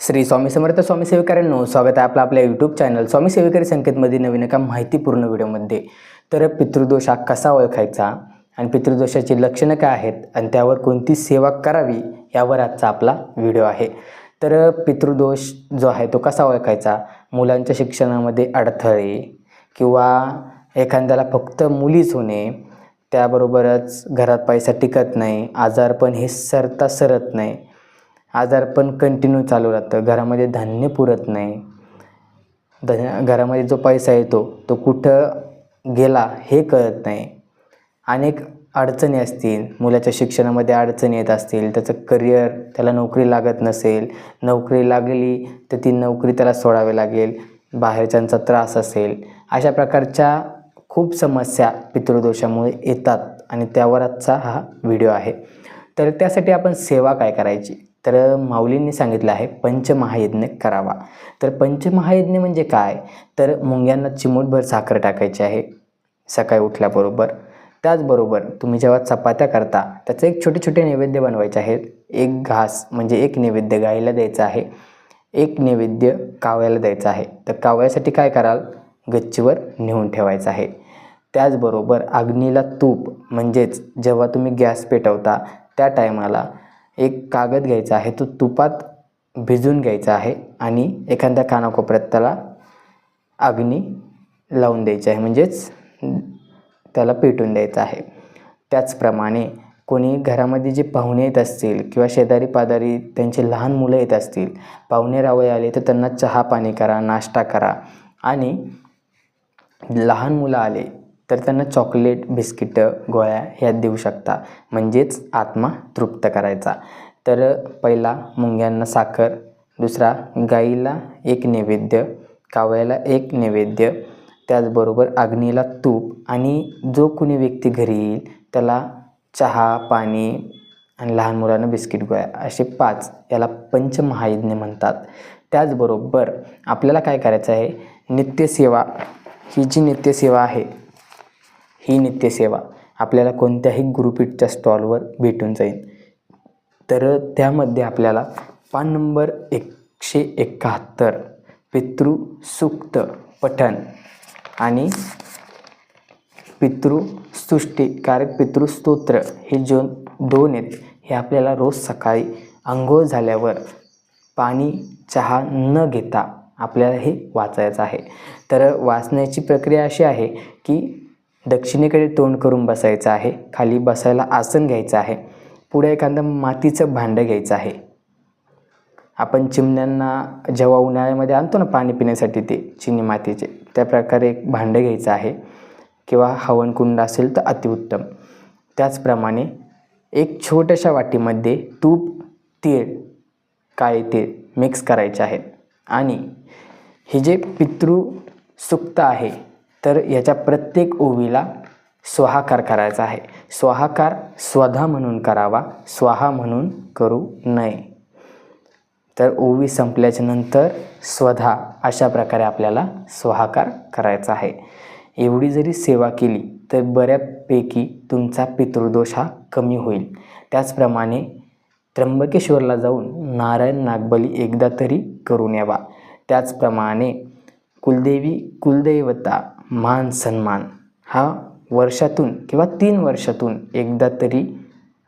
श्री स्वामी समर्थ स्वामी सेविकाऱ्यांनो स्वागत आहे आपलं आपल्या यूट्यूब चॅनल स्वामी सेविकारी संकेतमध्ये नवीन एका माहितीपूर्ण व्हिडिओमध्ये. तर पितृदोष हा कसा ओळखायचा आणि पितृदोषाची लक्षणं काय आहेत आणि त्यावर कोणती सेवा करावी यावर आजचा आपला व्हिडिओ आहे. तर पितृदोष जो आहे तो कसा ओळखायचा? मुलांच्या शिक्षणामध्ये अडथळे किंवा एखाद्याला फक्त मुलीच होणे त्याबरोबरच घरात पैसा टिकत नाही आजारपण हे सरता सरत नाही आजारपण कंटिन्यू चालू राहतं. घरामध्ये धान्य पुरत नाही. धन घरामध्ये जो पैसा येतो तो कुठं गेला हे कळत नाही. अनेक अडचणी असतील. मुलाच्या शिक्षणामध्ये अडचणी येत असतील. त्याचं करिअर त्याला नोकरी लागत नसेल. नोकरी लागली तर ती नोकरी त्याला सोडावी लागेल. बाहेरच्यांचा त्रास असेल. अशा प्रकारच्या खूप समस्या पितृदोषामुळे येतात आणि त्यावर आजचा हा व्हिडिओ आहे. तर त्यासाठी आपण सेवा काय करायची? तर माऊलींनी सांगितलं आहे पंचमहायज्ञ करावा. तर पंचमहायज्ञ म्हणजे काय? तर मुंग्यांना चिमूटभर साखर टाकायची आहे सकाळी उठल्याबरोबर. त्याचबरोबर तुम्ही जेव्हा चपात्या करता त्याचे एक छोटे छोटे नैवेद्य बनवायचे आहेत एक घास म्हणजे एक नैवेद्य गाईला द्यायचं आहे एक नैवेद्य कावळ्याला द्यायचं आहे. तर कावळ्यासाठी काय कराल? गच्चीवर नेऊन ठेवायचं आहे. त्याचबरोबर अग्नीला तूप म्हणजेच जेव्हा तुम्ही गॅस पेटवता त्या टायमाला एक कागद घ्यायचा आहे तो तुपात भिजून घ्यायचा आहे आणि एखाद्या कानाकोपऱ्यात त्याला अग्नी लावून द्यायची आहे म्हणजेच त्याला पेटून द्यायचं आहे. त्याचप्रमाणे कोणी घरामध्ये जे पाहुणे येत असतील किंवा शेजारी पाजारी त्यांचे लहान मुलं येत असतील पाहुणे रावळे आले तर त्यांना चहा पाणी करा नाश्ता करा आणि लहान मुलं आले तर त्यांना चॉकलेट बिस्किटं गोळ्या ह्या देऊ शकता. म्हणजेच आत्मा तृप्त करायचा. तर पहिला मुंग्यांना साखर दुसरा गाईला एक नैवेद्य कावळ्याला एक नैवेद्य त्याचबरोबर अग्नीला तूप आणि जो कोणी व्यक्ती घरी येईल त्याला चहा पाणी आणि लहान मुलांना बिस्किट गोळ्या असे पाच याला पंचमहायज्ञ म्हणतात. त्याचबरोबर आपल्याला काय करायचं आहे? नित्यसेवा. ही जी नित्यसेवा आहे ही नित्यसेवा आपल्याला कोणत्याही गुरुपीठच्या स्टॉलवर भेटून जाईल. तर त्यामध्ये आपल्याला पान नंबर एकशे एकाहत्तर पितृसूक्त पठण आणि पितृसृष्टीकारक पितृस्तोत्र हे जो दोन आहेत हे आपल्याला रोज सकाळी आंघोळ झाल्यावर पाणी चहा न घेता आपल्याला हे वाचायचं आहे. तर वाचण्याची प्रक्रिया अशी आहे की दक्षिणेकडे तोंड करून बसायचं आहे. खाली बसायला आसन घ्यायचं आहे. पुढे एखादं मातीचं भांडं घ्यायचं आहे. आपण चिमण्यांना जेव्हा उन्हाळ्यामध्ये आणतो ना पाणी पिण्यासाठी ते चिनी मातीचे त्या प्रकारे एक भांडं घ्यायचं आहे. किंवा हवनकुंड असेल तर अतिउत्तम. त्याचप्रमाणे एक छोट्याशा वाटीमध्ये तूप तीळ काळे तीळ मिक्स करायचे आहेत आणि हे जे पितृ सुक्त आहे तर याच्या प्रत्येक ओवीला स्वाहाकार करायचा आहे. स्वाहाकार स्वधा म्हणून करावा स्वाहा म्हणून करू नये. तर ओवी संपल्याच्या नंतर स्वधा अशा प्रकारे आपल्याला स्वाहाकार करायचा आहे. एवढी जरी सेवा केली तर बऱ्यापैकी तुमचा पितृदोष हा कमी होईल. त्याचप्रमाणे त्र्यंबकेश्वरला जाऊन नारायण नागबली एकदा तरी करून यावा. त्याचप्रमाणे कुलदेवी कुलदैवता मान सन्मान. हा वर्षातून किंवा तीन वर्षातून एकदा तरी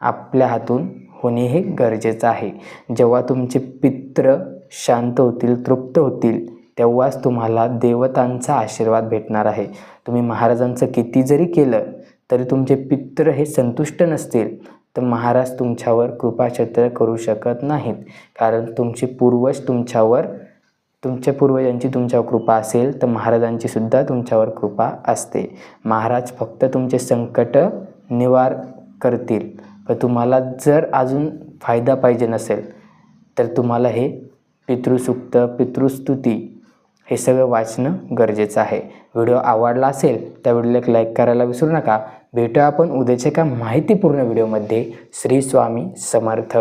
आपल्या हातून होणे हे गरजेचं आहे. जेव्हा तुमचे पित्र शांत होतील तृप्त होतील तेव्हाच तुम्हाला देवतांचा आशीर्वाद भेटणार आहे. तुम्ही महाराजांचं किती जरी केलं तरी तुमचे पित्र हे संतुष्ट नसतील तर महाराज तुमच्यावर कृपाछत्र करू शकत नाहीत. कारण तुमचे पूर्वज तुमच्यावर तुमच्या पूर्वजांची तुमच्यावर कृपा असेल तर महाराजांची सुद्धा तुमच्यावर कृपा असते. महाराज फक्त तुमचे संकट निवार करतील. पण तुम्हाला जर अजून फायदा पाहिजे नसेल तर तुम्हाला हे पितृसुक्त पितृस्तुती हे सगळं वाचणं गरजेचं आहे. व्हिडिओ आवडला असेल त्या व्हिडिओला एक लाईक करायला विसरू नका. भेटूया आपण उद्याच्या एका माहितीपूर्ण व्हिडिओमध्ये. श्री स्वामी समर्थ.